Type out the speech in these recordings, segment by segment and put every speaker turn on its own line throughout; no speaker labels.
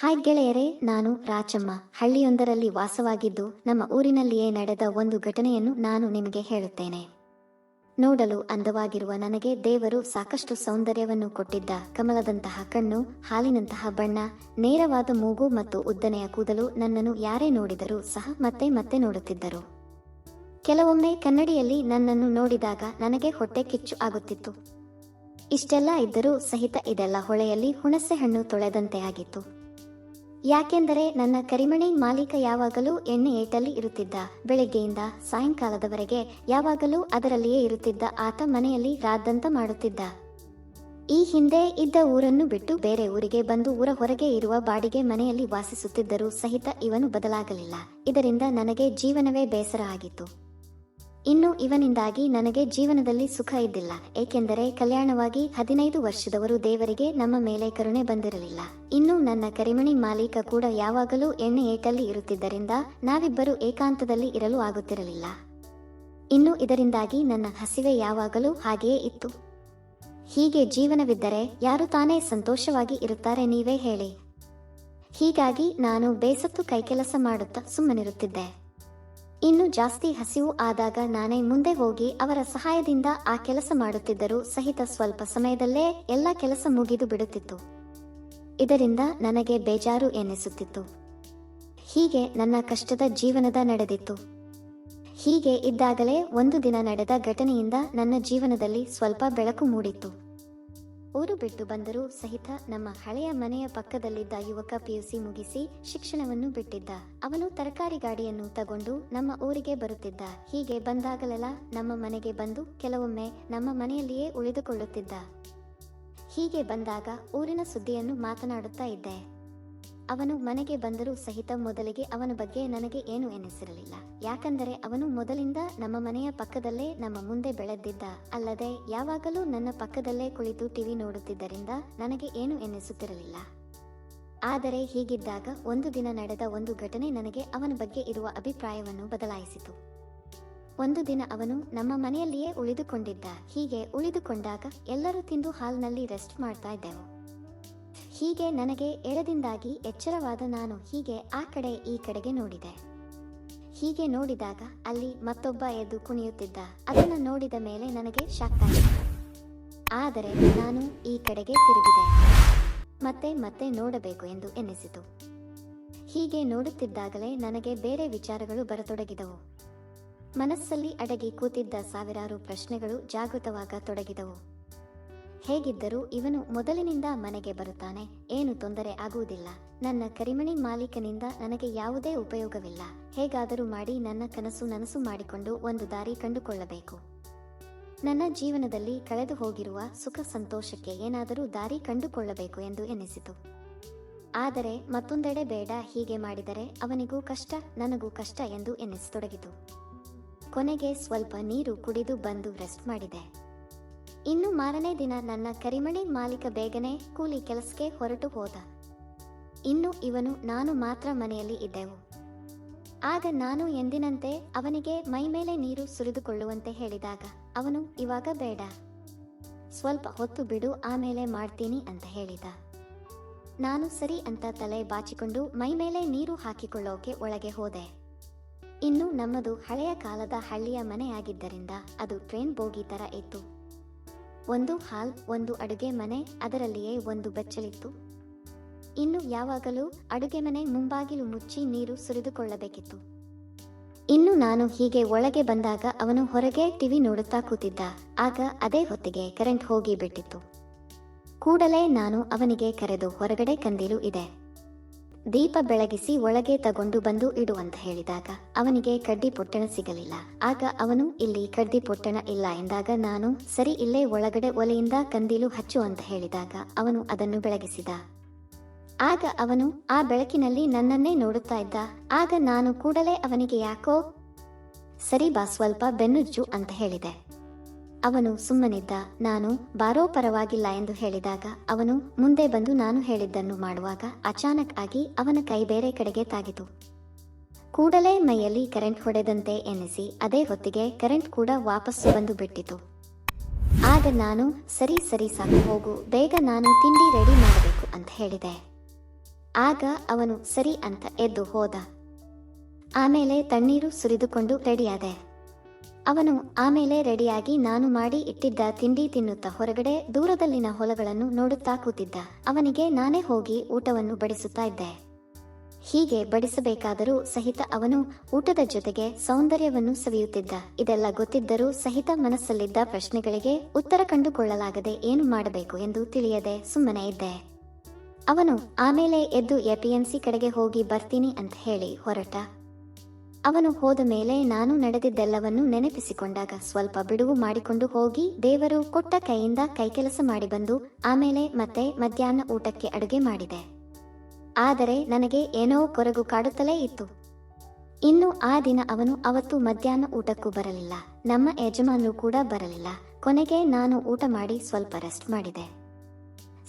Hi ಗೆಳೆಯರೇ, ನಾನು ರಾಚಮ್ಮ. ಹಳ್ಳಿಯೊಂದರಲ್ಲಿ ವಾಸವಾಗಿದ್ದು ನಮ್ಮ ಊರಿನಲ್ಲಿಯೇ ನಡೆದ ಒಂದು ಘಟನೆಯನ್ನು ನಾನು ನಿಮಗೆ ಹೇಳುತ್ತೇನೆ. ನೋಡಲು ಅಂದವಾಗಿರುವ ನನಗೆ ದೇವರು ಸಾಕಷ್ಟು ಸೌಂದರ್ಯವನ್ನು ಕೊಟ್ಟಿದ್ದ. ಕಮಲದಂತಹ ಕಣ್ಣು, ಹಾಲಿನಂತಹ ಬಣ್ಣ, ನೇರವಾದ ಮೂಗು ಮತ್ತು ಉದ್ದನೆಯ ಕೂದಲು ನನ್ನನ್ನು ಯಾರೇ ನೋಡಿದರೂ ಸಹ ಮತ್ತೆ ಮತ್ತೆ ನೋಡುತ್ತಿದ್ದರು. ಕೆಲವೊಮ್ಮೆ ಕನ್ನಡಿಯಲ್ಲಿ ನನ್ನನ್ನು ನೋಡಿದಾಗ ನನಗೆ ಹೊಟ್ಟೆ ಕಿಚ್ಚು ಆಗುತ್ತಿತ್ತು. ಇಷ್ಟೆಲ್ಲ ಇದ್ದರೂ ಸಹಿತ ಇದೆಲ್ಲ ಹೊಳೆಯಲ್ಲಿ ಹುಣಸೆ ಹಣ್ಣು ತೊಳೆದಂತೆ ಆಗಿತ್ತು. ಯಾಕೆಂದರೆ ನನ್ನ ಕರಿಮಣಿ ಮಾಲೀಕ ಯಾವಾಗಲೂ ಎಣ್ಣೆ ಏಟಲ್ಲಿ ಇರುತ್ತಿದ್ದ. ಬೆಳಗ್ಗೆಯಿಂದ ಸಾಯಂಕಾಲದವರೆಗೆ ಯಾವಾಗಲೂ ಅದರಲ್ಲಿಯೇ ಇರುತ್ತಿದ್ದ ಆತ ಮನೆಯಲ್ಲಿ ರಾದ್ದಂತ ಮಾಡುತ್ತಿದ್ದ. ಈ ಹಿಂದೆ ಇದ್ದ ಊರನ್ನು ಬಿಟ್ಟು ಬೇರೆ ಊರಿಗೆ ಬಂದು ಊರ ಹೊರಗೆ ಇರುವ ಬಾಡಿಗೆ ಮನೆಯಲ್ಲಿ ವಾಸಿಸುತ್ತಿದ್ದರೂ ಸಹಿತ ಇವನು ಬದಲಾಗಲಿಲ್ಲ. ಇದರಿಂದ ನನಗೆ ಜೀವನವೇ ಬೇಸರ ಆಗಿತ್ತು. ಇನ್ನು ಇವನಿಂದಾಗಿ ನನಗೆ ಜೀವನದಲ್ಲಿ ಸುಖ ಇದ್ದಿಲ್ಲ, ಏಕೆಂದರೆ ಕಲ್ಯಾಣವಾಗಿ ಹದಿನೈದು ವರ್ಷದವರು ದೇವರಿಗೆ ನಮ್ಮ ಮೇಲೆ ಕರುಣೆ ಬಂದಿರಲಿಲ್ಲ. ಇನ್ನು ನನ್ನ ಕರಿಮಣಿ ಮಾಲೀಕ ಕೂಡ ಯಾವಾಗಲೂ ಎಣ್ಣೆ ಏಟಲ್ಲಿ ಇರುತ್ತಿದ್ದರಿಂದ ನಾವಿಬ್ಬರು ಏಕಾಂತದಲ್ಲಿ ಇರಲು ಆಗುತ್ತಿರಲಿಲ್ಲ. ಇನ್ನು ಇದರಿಂದಾಗಿ ನನ್ನ ಹಸಿವೆ ಯಾವಾಗಲೂ ಹಾಗೆಯೇ ಇತ್ತು. ಹೀಗೆ ಜೀವನವಿದ್ದರೆ ಯಾರು ತಾನೇ ಸಂತೋಷವಾಗಿ ಇರುತ್ತಾರೆ ನೀವೇ ಹೇಳಿ. ಹೀಗಾಗಿ ನಾನು ಬೇಸತ್ತು ಕೈಕೆಲಸ ಮಾಡುತ್ತಾ ಸುಮ್ಮನಿರುತ್ತಿದ್ದೆ. ಇನ್ನು ಜಾಸ್ತಿ ಹಸಿವು ಆದಾಗ ನಾನೇ ಮುಂದೆ ಹೋಗಿ ಅವರ ಸಹಾಯದಿಂದ ಆ ಕೆಲಸ ಮಾಡುತ್ತಿದ್ದರು ಸಹಿತ ಸ್ವಲ್ಪ ಸಮಯದಲ್ಲೇ ಎಲ್ಲ ಕೆಲಸ ಮುಗಿದು ಬಿಡುತ್ತಿತ್ತು. ಇದರಿಂದ ನನಗೆ ಬೇಜಾರು ಎನ್ನಿಸುತ್ತಿತ್ತು. ಹೀಗೆ ನನ್ನ ಕಷ್ಟದ ಜೀವನದ ನಡೆದಿತ್ತು. ಹೀಗೆ ಇದ್ದಾಗಲೇ ಒಂದು ದಿನ ನಡೆದ ಘಟನೆಯಿಂದ ನನ್ನ ಜೀವನದಲ್ಲಿ ಸ್ವಲ್ಪ ಬೆಳಕು ಮೂಡಿತ್ತು. ಊರು ಬಿಟ್ಟು ಬಂದರೂ ಸಹಿತ ನಮ್ಮ ಹಳೆಯ ಮನೆಯ ಪಕ್ಕದಲ್ಲಿದ್ದ ಯುವಕ ಪಿಯುಸಿ ಮುಗಿಸಿ ಶಿಕ್ಷಣವನ್ನು ಬಿಟ್ಟಿದ್ದ. ಅವನು ತರಕಾರಿ ಗಾಡಿಯನ್ನು ತಗೊಂಡು ನಮ್ಮ ಊರಿಗೆ ಬರುತ್ತಿದ್ದ. ಹೀಗೆ ಬಂದಾಗಲೆಲ್ಲ ನಮ್ಮ ಮನೆಗೆ ಬಂದು ಕೆಲವೊಮ್ಮೆ ನಮ್ಮ ಮನೆಯಲ್ಲಿಯೇ ಉಳಿದುಕೊಳ್ಳುತ್ತಿದ್ದ. ಹೀಗೆ ಬಂದಾಗ ಊರಿನ ಸುದ್ದಿಯನ್ನು ಮಾತನಾಡುತ್ತಾ ಇದ್ದೆ. ಅವನು ಮನೆಗೆ ಬಂದರೂ ಸಹಿತ ಮೊದಲಿಗೆ ಅವನ ಬಗ್ಗೆ ನನಗೆ ಏನು ಎನಿಸಿರಲಿಲ್ಲ. ಯಾಕಂದರೆ ಅವನು ಮೊದಲಿಂದ ನಮ್ಮ ಮನೆಯ ಪಕ್ಕದಲ್ಲೇ ನಮ್ಮ ಮುಂದೆ ಬೆಳೆದಿದ್ದ, ಅಲ್ಲದೆ ಯಾವಾಗಲೂ ನನ್ನ ಪಕ್ಕದಲ್ಲೇ ಕುಳಿತು ಟಿವಿ ನೋಡುತ್ತಿದ್ದರಿಂದ ನನಗೆ ಏನು ಎನ್ನಿಸುತ್ತಿರಲಿಲ್ಲ ಆದರೆ ಹೀಗಿದ್ದಾಗ ಒಂದು ದಿನ ನಡೆದ ಒಂದು ಘಟನೆ ನನಗೆ ಅವನ ಬಗ್ಗೆ ಇರುವ ಅಭಿಪ್ರಾಯವನ್ನು ಬದಲಾಯಿಸಿತು. ಒಂದು ದಿನ ಅವನು ನಮ್ಮ ಮನೆಯಲ್ಲಿಯೇ ಉಳಿದುಕೊಂಡಿದ್ದ, ಹೀಗೆ ಉಳಿದುಕೊಂಡಾಗ ಎಲ್ಲರೂ ತಿಂದು ಹಾಲ್ನಲ್ಲಿ ರೆಸ್ಟ್ ಮಾಡ್ತಾ ಇದ್ದೆವು. ಹೀಗೆ ನನಗೆ ಎಳದಿಂದಾಗಿ ಎಚ್ಚರವಾದ ನಾನು ಹೀಗೆ ಆ ಕಡೆ ಈ ಕಡೆಗೆ ನೋಡಿದೆ. ಹೀಗೆ ನೋಡಿದಾಗ ಅಲ್ಲಿ ಮತ್ತೊಬ್ಬ ಎದ್ದು ಕುಣಿಯುತ್ತಿದ್ದ. ಅದನ್ನು ನೋಡಿದ ಮೇಲೆ ನನಗೆ ಶಾಕ್ ಆದರೆ ನಾನು ಈ ಕಡೆಗೆ ತಿರುಗಿದೆ. ಮತ್ತೆ ಮತ್ತೆ ನೋಡಬೇಕು ಎಂದು ಎನಿಸಿತು ಹೀಗೆ ನೋಡುತ್ತಿದ್ದಾಗಲೇ ನನಗೆ ಬೇರೆ ವಿಚಾರಗಳು ಬರತೊಡಗಿದವು. ಮನಸ್ಸಲ್ಲಿ ಅಡಗಿ ಕೂತಿದ್ದ ಸಾವಿರಾರು ಪ್ರಶ್ನೆಗಳು ಜಾಗೃತವಾಗ ತೊಡಗಿದವು ಹೇಗಿದ್ದರೂ ಇವನು ಮೊದಲಿನಿಂದ ಮನೆಗೆ ಬರುತ್ತಾನೆ. ಏನು ತೊಂದರೆ ಆಗುವುದಿಲ್ಲ. ನನ್ನ ಕರಿಮಣಿ ಮಾಲೀಕನಿಂದ ನನಗೆ ಯಾವುದೇ ಉಪಯೋಗವಿಲ್ಲ. ಹೇಗಾದರೂ ಮಾಡಿ ನನ್ನ ಕನಸು ನನಸು ಮಾಡಿಕೊಂಡು ಒಂದು ದಾರಿ ಕಂಡುಕೊಳ್ಳಬೇಕು. ನನ್ನ ಜೀವನದಲ್ಲಿ ಕಳೆದು ಹೋಗಿರುವ ಸುಖ ಸಂತೋಷಕ್ಕೆ ಏನಾದರೂ ದಾರಿ ಕಂಡುಕೊಳ್ಳಬೇಕು ಎಂದು ಎನಿಸಿತು. ಆದರೆ ಮತ್ತೊಂದೆಡೆ ಬೇಡ ಹೀಗೆ ಮಾಡಿದರೆ ಅವನಿಗೂ ಕಷ್ಟ, ನನಗೂ ಕಷ್ಟ ಎಂದು ಎನಿಸತೊಡಗಿತು. ಕೊನೆಗೆ ಸ್ವಲ್ಪ ನೀರು ಕುಡಿದು ಬಂದು ರೆಸ್ಟ್ ಮಾಡಿದೆ. ಇನ್ನು ಮಾರನೇ ದಿನ ನನ್ನ ಕರಿಮಣಿ ಮಾಲೀಕ ಬೇಗನೆ ಕೂಲಿ ಕೆಲಸಕ್ಕೆ ಹೊರಟು ಹೋದ. ಇನ್ನು ಇವನು ನಾನು ಮಾತ್ರ ಮನೆಯಲ್ಲಿ ಇದ್ದೆವು. ಆಗ ನಾನು ಎಂದಿನಂತೆ ಅವನಿಗೆ ಮೈಮೇಲೆ ನೀರು ಸುರಿದುಕೊಳ್ಳುವಂತೆ ಹೇಳಿದಾಗ, ಅವನು, ಇವಾಗ ಬೇಡ. ಸ್ವಲ್ಪ ಹೊತ್ತು ಬಿಡು, ಆಮೇಲೆ ಮಾಡ್ತೀನಿ ಅಂತ ಹೇಳಿದ. ನಾನು ಸರಿ ಅಂತ ತಲೆ ಬಾಚಿಕೊಂಡು ಮೈಮೇಲೆ ನೀರು ಹಾಕಿಕೊಳ್ಳೋಕೆ ಒಳಗೆ ಹೋದೆ. ಇನ್ನು ನಮ್ಮದು ಹಳೆಯ ಕಾಲದ ಹಳ್ಳಿಯ ಮನೆಯಾಗಿದ್ದರಿಂದ ಅದು ಟ್ರೈನ್ ಬೋಗಿ ತರ ಇತ್ತು. ಒಂದು ಹಾಲ್, ಒಂದು ಅಡುಗೆ ಮನೆ, ಅದರಲ್ಲಿಯೇ ಒಂದು ಬೆಚ್ಚಲಿತ್ತು. ಇನ್ನು ಯಾವಾಗಲೂ ಅಡುಗೆ ಮನೆ ಮುಂಬಾಗಿಲು ಮುಚ್ಚಿ ನೀರು ಸುರಿದುಕೊಳ್ಳಬೇಕಿತ್ತು. ಇನ್ನು ನಾನು ಹೀಗೆ ಒಳಗೆ ಬಂದಾಗ ಅವನು ಹೊರಗೆ ಟಿವಿ ನೋಡುತ್ತಾ ಕೂತಿದ್ದ. ಆಗ ಅದೇ ಹೊತ್ತಿಗೆ ಕರೆಂಟ್ ಹೋಗಿ ಬಿಟ್ಟಿತ್ತು ಕೂಡಲೇ ನಾನು ಅವನಿಗೆ ಕರೆದು ಹೊರಗಡೆ ಕಂದೀಲು ಇದೆ. ದೀಪ ಬೆಳಗಿಸಿ ಒಳಗೆ ತಗೊಂಡು ಬಂದು ಇಡು ಅಂತ ಹೇಳಿದಾಗ ಅವನಿಗೆ ಕಡ್ಡಿ ಪೊಟ್ಟಣ ಸಿಗಲಿಲ್ಲ. ಆಗ ಅವನು, ಇಲ್ಲಿ ಕಡ್ಡಿ ಪೊಟ್ಟಣ ಇಲ್ಲ ಎಂದಾಗ ನಾನು, ಸರಿ ಇಲ್ಲೇ ಒಳಗಡೆ ಒಲೆಯಿಂದ ಕಂದೀಲು ಹಚ್ಚು ಅಂತ ಹೇಳಿದಾಗ ಅವನು ಅದನ್ನು ಬೆಳಗಿಸಿದ. ಆಗ ಅವನು, ಆ ಬೆಳಕಿನಲ್ಲಿ ನನ್ನನ್ನೇ ನೋಡುತ್ತಾ ಇದ್ದ. ಆಗ ನಾನು ಕೂಡಲೇ ಅವನಿಗೆ ಯಾಕೋ, ಸರಿ ಬಾ ಸ್ವಲ್ಪ ಬೆನ್ನುಜ್ಜು ಅಂತ ಹೇಳಿದೆ. ಅವನು ಸುಮ್ಮನಿದ್ದ. ನಾನು ಬಾರೋ ಪರವಾಗಿಲ್ಲ ಎಂದು ಹೇಳಿದಾಗ ಅವನು ಮುಂದೆ ಬಂದು ನಾನು ಹೇಳಿದ್ದನ್ನು ಮಾಡುವಾಗ ಅಚಾನಕ್ ಆಗಿ ಅವನ ಕೈ ಬೇರೆ ಕಡೆಗೆ ತಾಗಿತು. ಕೂಡಲೇ ಮೈಯಲ್ಲಿ ಕರೆಂಟ್ ಹೊಡೆದಂತೆ ಎನಿಸಿ ಅದೇ ಹೊತ್ತಿಗೆ ಕರೆಂಟ್ ಕೂಡ ವಾಪಸ್ಸು ಬಂದು ಬಿಟ್ಟಿತು. ಆಗ ನಾನು, ಸರಿ ಸರಿ, ಸಾಕು, ಹೋಗು, ಬೇಗ ನಾನು ತಿಂಡಿ ರೆಡಿ ಮಾಡಬೇಕು ಅಂತ ಹೇಳಿದೆ. ಆಗ ಅವನು, ಸರಿ ಅಂತ ಎದ್ದು ಹೋದ. ಆಮೇಲೆ ತಣ್ಣೀರು ಸುರಿದುಕೊಂಡು ರೆಡಿಯಾದೆ. ಅವನು ಆಮೇಲೆ ರೆಡಿಯಾಗಿ ನಾನು ಮಾಡಿ ಇಟ್ಟಿದ್ದ ತಿಂಡಿ ತಿನ್ನುತ್ತಾ ಹೊರಗಡೆ ದೂರದಲ್ಲಿನ ಹೊಲಗಳನ್ನು ನೋಡುತ್ತಾ ಕೂತಿದ್ದ. ಅವನಿಗೆ ನಾನೇ ಹೋಗಿ ಊಟವನ್ನು ಬಡಿಸುತ್ತಾ ಇದ್ದೆ. ಹೀಗೆ ಬಡಿಸಬೇಕಾದರೂ ಸಹಿತ ಅವನು ಊಟದ ಜೊತೆಗೆ ಸೌಂದರ್ಯವನ್ನು ಸವಿಯುತ್ತಿದ್ದ. ಇದೆಲ್ಲ ಗೊತ್ತಿದ್ದರೂ ಸಹಿತ ಮನಸ್ಸಲ್ಲಿದ್ದ ಪ್ರಶ್ನೆಗಳಿಗೆ ಉತ್ತರ ಕಂಡುಕೊಳ್ಳಲಾಗದೆ ಏನು ಮಾಡಬೇಕು ಎಂದು ತಿಳಿಯದೆ ಸುಮ್ಮನೆ ಇದ್ದೆ. ಅವನು, ಆಮೇಲೆ ಎದ್ದು ಎಪಿಎಂಸಿ ಕಡೆಗೆ ಹೋಗಿ ಬರ್ತೀನಿ ಅಂತ ಹೇಳಿ ಹೊರಟ. ಅವನು ಹೋದ ಮೇಲೆ ನಾನು ನಡೆದಿದ್ದೆಲ್ಲವನ್ನು ನೆನಪಿಸಿಕೊಂಡಾಗ ಸ್ವಲ್ಪ ಬಿಡುವು ಮಾಡಿಕೊಂಡು ಹೋಗಿ ದೇವರು ಕೊಟ್ಟ ಕೈಯಿಂದ ಕೈಕೆಲಸ ಮಾಡಿ ಬಂದು ಆಮೇಲೆ ಮತ್ತೆ ಮಧ್ಯಾಹ್ನ ಊಟಕ್ಕೆ ಅಡುಗೆ ಮಾಡಿದೆ. ಆದರೆ ನನಗೆ ಏನೋ ಕೊರಗು ಕಾಡುತ್ತಲೇ ಇತ್ತು. ಇನ್ನು ಆ ದಿನ ಅವನು ಅವತ್ತು ಮಧ್ಯಾಹ್ನ ಊಟಕ್ಕೂ ಬರಲಿಲ್ಲ. ನಮ್ಮ ಯಜಮಾನರು ಕೂಡ ಬರಲಿಲ್ಲ. ಕೊನೆಗೆ ನಾನು ಊಟ ಮಾಡಿ ಸ್ವಲ್ಪ ರೆಸ್ಟ್ ಮಾಡಿದೆ.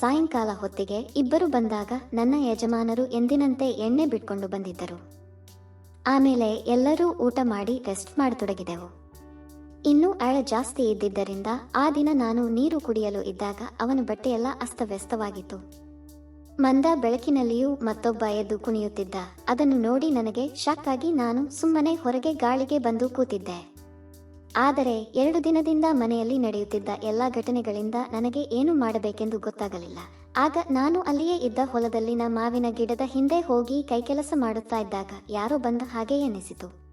ಸಾಯಂಕಾಲ ಹೊತ್ತಿಗೆ ಇಬ್ಬರು ಬಂದಾಗ ನನ್ನ ಯಜಮಾನರು ಎಂದಿನಂತೆ ಎಣ್ಣೆ ಬಿಟ್ಕೊಂಡು ಬಂದಿದ್ದರು. ಆಮೇಲೆ ಎಲ್ಲರೂ ಊಟ ಮಾಡಿ ರೆಸ್ಟ್ ಮಾಡತೊಡಗಿದೆವು. ಇನ್ನೂ ಅಳ ಜಾಸ್ತಿ ಇದ್ದಿದ್ದರಿಂದ ಆ ದಿನ ನಾನು ನೀರು ಕುಡಿಯಲು ಇದ್ದಾಗ ಅವನ ಬಟ್ಟೆಯೆಲ್ಲ ಅಸ್ತವ್ಯಸ್ತವಾಗಿತ್ತು. ಮಂದ ಬೆಳಕಿನಲ್ಲಿಯೂ ಮತ್ತೊಬ್ಬ ಎದ್ದು ಕುಣಿಯುತ್ತಿದ್ದ. ಅದನ್ನು ನೋಡಿ ನನಗೆ ಶಾಕ್ ಆಗಿ ನಾನು ಸುಮ್ಮನೆ ಹೊರಗೆ ಗಾಳಿಗೆ ಬಂದು ಕೂತಿದ್ದೆ. ಆದರೆ ಎರಡು ದಿನದಿಂದ ಮನೆಯಲ್ಲಿ ನಡೆಯುತ್ತಿದ್ದ ಎಲ್ಲ ಘಟನೆಗಳಿಂದ ನನಗೆ ಏನು ಮಾಡಬೇಕೆಂದು ಗೊತ್ತಾಗಲಿಲ್ಲ. ಆಗ ನಾನು ಅಲ್ಲಿಯೇ ಇದ್ದ ಹೊಲದಲ್ಲಿನ ಮಾವಿನ ಗಿಡದ ಹಿಂದೆ ಹೋಗಿ ಕೈಕೆಲಸ ಮಾಡುತ್ತಾ ಇದ್ದಾಗ ಯಾರೋ ಬಂದ ಹಾಗೆ ಎನಿಸಿತು.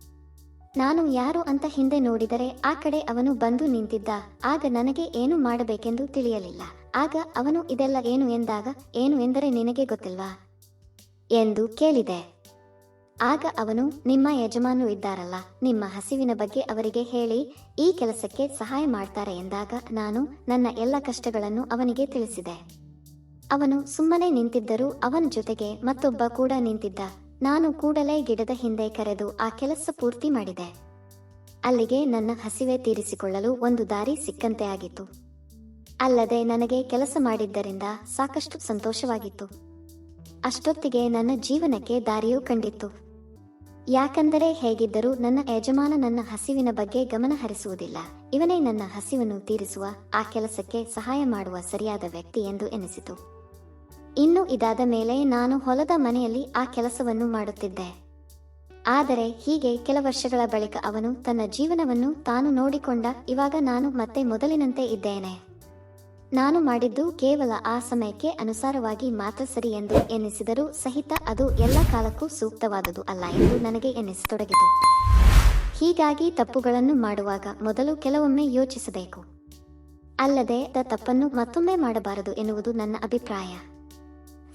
ನಾನು ಯಾರು ಅಂತ ಹಿಂದೆ ನೋಡಿದರೆ ಆ ಕಡೆ ಅವನು ಬಂದು ನಿಂತಿದ್ದ, ಆಗ ನನಗೆ ಏನು ಮಾಡಬೇಕೆಂದು ತಿಳಿಯಲಿಲ್ಲ. ಆಗ ಅವನು ಇದೆಲ್ಲ ಏನು ಎಂದಾಗ, ಏನು ಎಂದರೆ ನಿನಗೆ ಗೊತ್ತಿಲ್ವಾ? ಎಂದು ಕೇಳಿದೆ. ಆಗ ಅವನು, ನಿಮ್ಮ ಯಜಮಾನರು ಇದ್ದಾರಲ್ಲ, ನಿಮ್ಮ ಹಸಿವಿನ ಬಗ್ಗೆ ಅವರಿಗೆ ಹೇಳಿ, ಈ ಕೆಲಸಕ್ಕೆ ಸಹಾಯ ಮಾಡ್ತಾರೆ ಎಂದಾಗ ನಾನು ನನ್ನ ಎಲ್ಲ ಕಷ್ಟಗಳನ್ನು ಅವನಿಗೆ ತಿಳಿಸಿದೆ. ಅವನು ಸುಮ್ಮನೆ ನಿಂತಿದ್ದರೂ ಅವನ ಜೊತೆಗೆ ಮತ್ತೊಬ್ಬ ಕೂಡ ನಿಂತಿದ್ದ. ನಾನು ಕೂಡಲೇ ಗಿಡದ ಹಿಂದೆ ಕರೆದು ಆ ಕೆಲಸ ಪೂರ್ತಿ ಮಾಡಿದೆ. ಅಲ್ಲಿಗೆ ನನ್ನ ಹಸಿವೆ ತೀರಿಸಿಕೊಳ್ಳಲು ಒಂದು ದಾರಿ ಸಿಕ್ಕಂತೆ ಆಗಿತ್ತು. ಅಲ್ಲದೆ ನನಗೆ ಕೆಲಸ ಮಾಡಿದ್ದರಿಂದ ಸಾಕಷ್ಟು ಸಂತೋಷವಾಗಿತ್ತು. ಅಷ್ಟೊತ್ತಿಗೆ ನನ್ನ ಜೀವನಕ್ಕೆ ದಾರಿಯೂ ಕಂಡಿತ್ತು. ಯಾಕಂದರೆ ಹೇಗಿದ್ದರೂ ನನ್ನ ಯಜಮಾನ ನನ್ನ ಹಸಿವಿನ ಬಗ್ಗೆ ಗಮನ ಹರಿಸುವುದಿಲ್ಲ. ಇವನೇ ನನ್ನ ಹಸಿವನ್ನು ತೀರಿಸುವ, ಆ ಕೆಲಸಕ್ಕೆ ಸಹಾಯ ಮಾಡುವ ಸರಿಯಾದ ವ್ಯಕ್ತಿ ಎಂದು ಎನಿಸಿತು. ಇನ್ನು ಇದಾದ ಮೇಲೆ ನಾನು ಹೊಲದ ಮನೆಯಲ್ಲಿ ಆ ಕೆಲಸವನ್ನು ಮಾಡುತ್ತಿದ್ದೆ. ಆದರೆ ಹೀಗೆ ಕೆಲ ವರ್ಷಗಳ ಬಳಿಕ ಅವನು ತನ್ನ ಜೀವನವನ್ನು ತಾನು ನೋಡಿಕೊಂಡ ಇವಾಗ ನಾನು ಮತ್ತೆ ಮೊದಲಿನಂತೆ ಇದ್ದೇನೆ. ನಾನು ಮಾಡಿದ್ದು ಕೇವಲ ಆ ಸಮಯಕ್ಕೆ ಅನುಸಾರವಾಗಿ ಮಾತ್ರ ಸರಿ ಎಂದು ಎನ್ನಿಸಿದರೂ ಸಹಿತ ಅದು ಎಲ್ಲ ಕಾಲಕ್ಕೂ ಸೂಕ್ತವಾದುದು ಅಲ್ಲ ಎಂದು ನನಗೆ ಎನ್ನಿಸತೊಡಗಿತು ಹೀಗಾಗಿ ತಪ್ಪುಗಳನ್ನು ಮಾಡುವಾಗ ಮೊದಲು ಕೆಲವೊಮ್ಮೆ ಯೋಚಿಸಬೇಕು. ಅಲ್ಲದೆ ತಪ್ಪನ್ನು ಮತ್ತೊಮ್ಮೆ ಮಾಡಬಾರದು ಎನ್ನುವುದು ನನ್ನ ಅಭಿಪ್ರಾಯ.